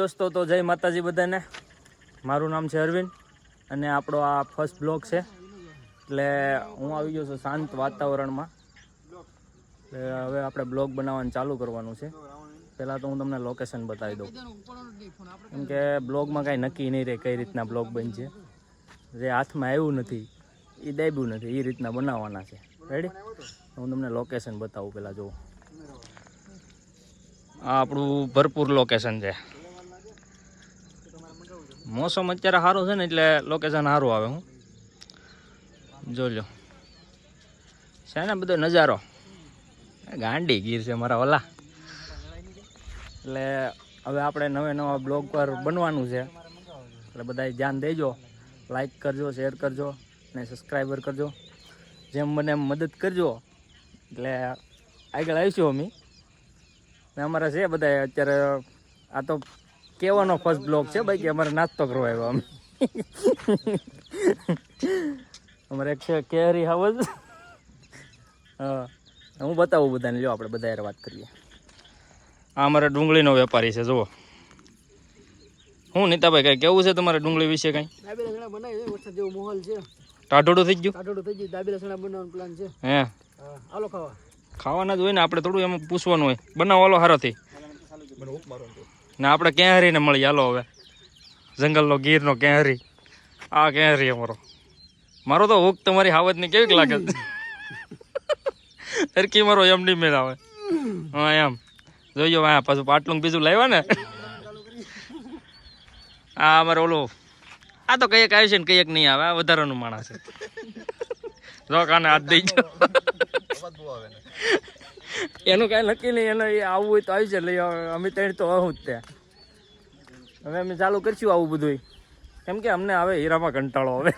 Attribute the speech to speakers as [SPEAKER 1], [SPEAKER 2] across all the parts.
[SPEAKER 1] દોસ્તો, તો જય માતાજી બધાને. મારું નામ છે અરવિંદ અને આપણો આ ફર્સ્ટ બ્લોગ છે. એટલે હું આવી ગયો છું શાંત વાતાવરણમાં. એટલે હવે આપણે બ્લોગ બનાવવાનું ચાલુ કરવાનું છે. પહેલાં તો હું તમને લોકેશન બતાવી દઉં. કેમ કે બ્લોગમાં કાંઈ નક્કી નહીં રહે કઈ રીતના બ્લોગ બનશે. જે હાથમાં આવ્યું નથી એ દાબ્યું નથી એ રીતના બનાવવાના છે. રેડી હું તમને લોકેશન બતાવું પહેલાં જોઉં આ આપણું ભરપૂર લોકેશન છે. મોસમ અત્યારે સારું છે ને એટલે લોકેશન સારું આવે હું. લો. છે ને બધો નજારો. ગાંડી ગીર છે મારા ઓલા. એટલે હવે આપણે નવે નવા બ્લોગ પર બનવાનું છે. એટલે બધા ધ્યાન દેજો. લાઈક કરજો શેર કરજો અને સબસ્ક્રાઈબર કરજો. જેમ મને મદદ કરજો. એટલે આગળ આવીશું અમે. અમારે છે બધા અત્યારે, આ તો કેવાનો ફર્સ્ટ બ્લોક છે ભાઈ કે અમારે નાસ્તો કરવા આવ્યો અમે. અમારે એક છે કેરી હાઉસ હા. હું બતાવું બધાને લ્યો આપણે બધા યાર વાત કરીએ. આ અમારે ડુંગળીનો વેપારી છે જુઓ. હું નીતાભાઈ કઈ કેવું છે તમારે ડુંગળી વિશે કઈ?
[SPEAKER 2] દાબેલા સણા છે વરસાદ જેવો માહોલ છે.
[SPEAKER 1] ટાઢોડું થઈ ગયું?
[SPEAKER 2] ટાઢોડું થઈ ગયું દાબેલા સણા બનાવવાનો પ્લાન છે.
[SPEAKER 1] હે.
[SPEAKER 2] હા આલો ખાવા.
[SPEAKER 1] ખાવાના જ હોય ને આપણે થોડું એમાં પૂછવાનું હોય. બનાવવાલો હારોથી. ને આપણે કેહરીને મળી. હાલો હવે. જંગલનો ગીરનો કેહરી આ કેહરી અમારો. મારો તો હુક તમારી હાવતની કેવી લાગે હરકી મારો એમ નહીં મેળ આવે હા, એમ. જોયો આ પાછું પાટલું બીજું લાવ્યા ને. આ અમારે ઓલું, આ તો કંઈક આવે છે ને કંઈક નહીં આવે, આ વધારાનું માણસ છે. જો કાને હાથ દઈ ગયો. એનું કાંઈ નક્કી નહીં, એને એ આવવું હોય તો આવી છે લઈ આવે. અમે ત્રણ તો આવું જ ત્યાં. હવે અમે ચાલુ કરશું આવું બધું કેમ કે અમને હવે હીરામાં કંટાળો હવે.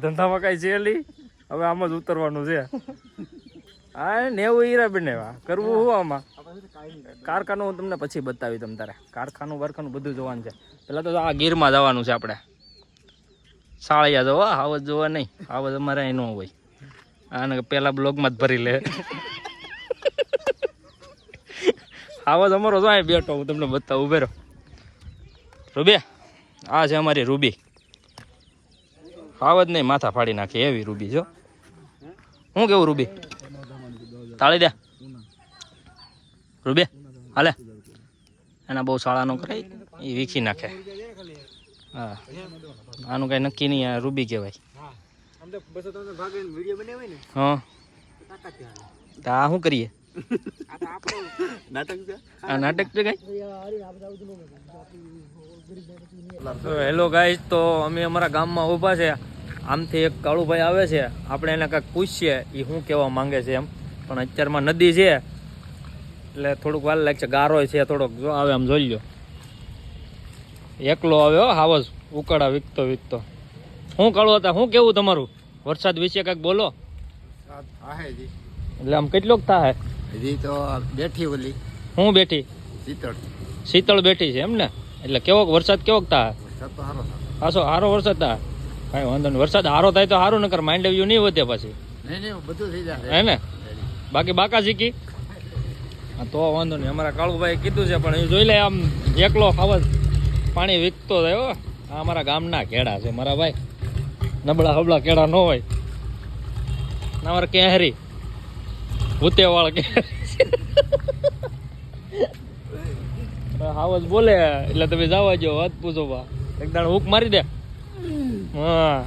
[SPEAKER 1] ધંધામાં કાંઈ છે લી હવે આમાં જ ઉતરવાનું છે. હા નેવું હીરા બનેવા કરવું હું આમાં? કારખાનું હું તમને પછી બતાવી તમ તારે. કારખાનું વારખાનું બધું જોવાનું છે. પહેલાં તો આ ગીરમાં જવાનું છે આપણે. સાળિયા જોવા આવત જોવા નહીં. આવત અમારે ન હોય. આને પેલા બ્લોગમાં જ ભરી લે. આવાજ અમારો જો બેઠો, હું તમને બતાવું. ઉભે રહો. રૂબે, આ છે અમારી રૂબી. આવાજ નહીં, માથા ફાડી નાખે એવી રૂબી, જો. હું કેવું રૂબી? તાળી દે. રૂબે, હાલે. એના બહુ શાળાનો કરે એ વીખી નાખે. હા. આનું કાંઈ નક્કી નહીં રૂબી કહેવાય. હા. તો શું કરીએ?
[SPEAKER 2] તો નાટક છે.
[SPEAKER 1] આ નાટક છે કઈ? હેલો ગાઈસ તો અમે અમારા ગામમાં ઊભા છે. આમથી એક કાળુભાઈ આવે છે. આપણે એને કાંઈક પૂછીએ એ શું કહેવા માંગે છે એમ. પણ અત્યારમાં નદી છે. એટલે થોડુંક વાર લાગશે. ગારો છે થોડોક. જો આવે આમ જોઈ લો એકલો આવ્યો હાવસ ઉકાળા વીકતો વીકતો. શું કાળું હતા? શું કેવું તમારું? વરસાદ વિશે કંઈક બોલો. એટલે આમ કેટલોક થાય
[SPEAKER 3] તો બેઠી ઓલી.
[SPEAKER 1] હું બેઠી?
[SPEAKER 3] શીતળ.
[SPEAKER 1] શીતળ બેઠી છે એમ ને? એટલે કેવોક વરસાદ કેવો થાય
[SPEAKER 3] હાસો સારો
[SPEAKER 1] વરસાદ થાય કાંઈ વાંધો નહીં. વરસાદ સારો થાય તો સારું નકર માઇન્ડ વ્યૂ નહીં વધે પછી. હે ને? બાકી બાકા શીખી? તો વાંધો નહીં. અમારા કાળુભાઈ કીધું છે પણ એ જોઈ લે આમ એકલો ખાવા પાણી વીકતો થયો આ અમારા ગામના ઘેડા છે મારા ભાઈ. નબળા હબળા કેળા ન હોય. ના અમારે કેહરી. ભૂતેવાળ કે હાવજ બોલે એટલે તમે જવા જો વાત પૂછો બા. એક દાડ હુક મારી દે. હા.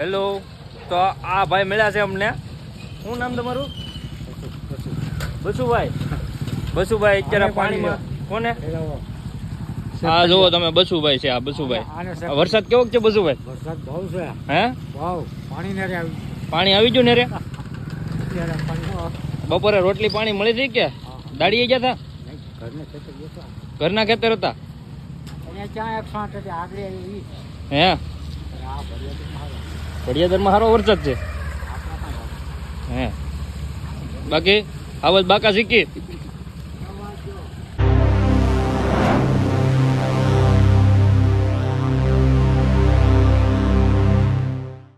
[SPEAKER 1] હેલો તો આ ભાઈ મળ્યા છે અમને. શું નામ તમારું? બસુભાઈ. બસુભાઈ અત્યારે પાણીમાં. કોને? હા જુઓ તમે બસુભાઈ છે આ બસુભાઈ. વરસાદ કેવો છે બસુભાઈ?
[SPEAKER 2] વરસાદ બહુ છે.
[SPEAKER 1] હે?
[SPEAKER 2] બહુ પાણી ને આવી
[SPEAKER 1] પાણી આવી ગયું ને રે બપોરે રોટલી પાણી મળી હતી કે? દાડીએ ગયા હતા.
[SPEAKER 2] ઘરને ખેતર
[SPEAKER 1] હતા? હે? ઘડિયાદરમાં સારો વરસાદ છે. હે. બાકી આવત બાકા શીખી.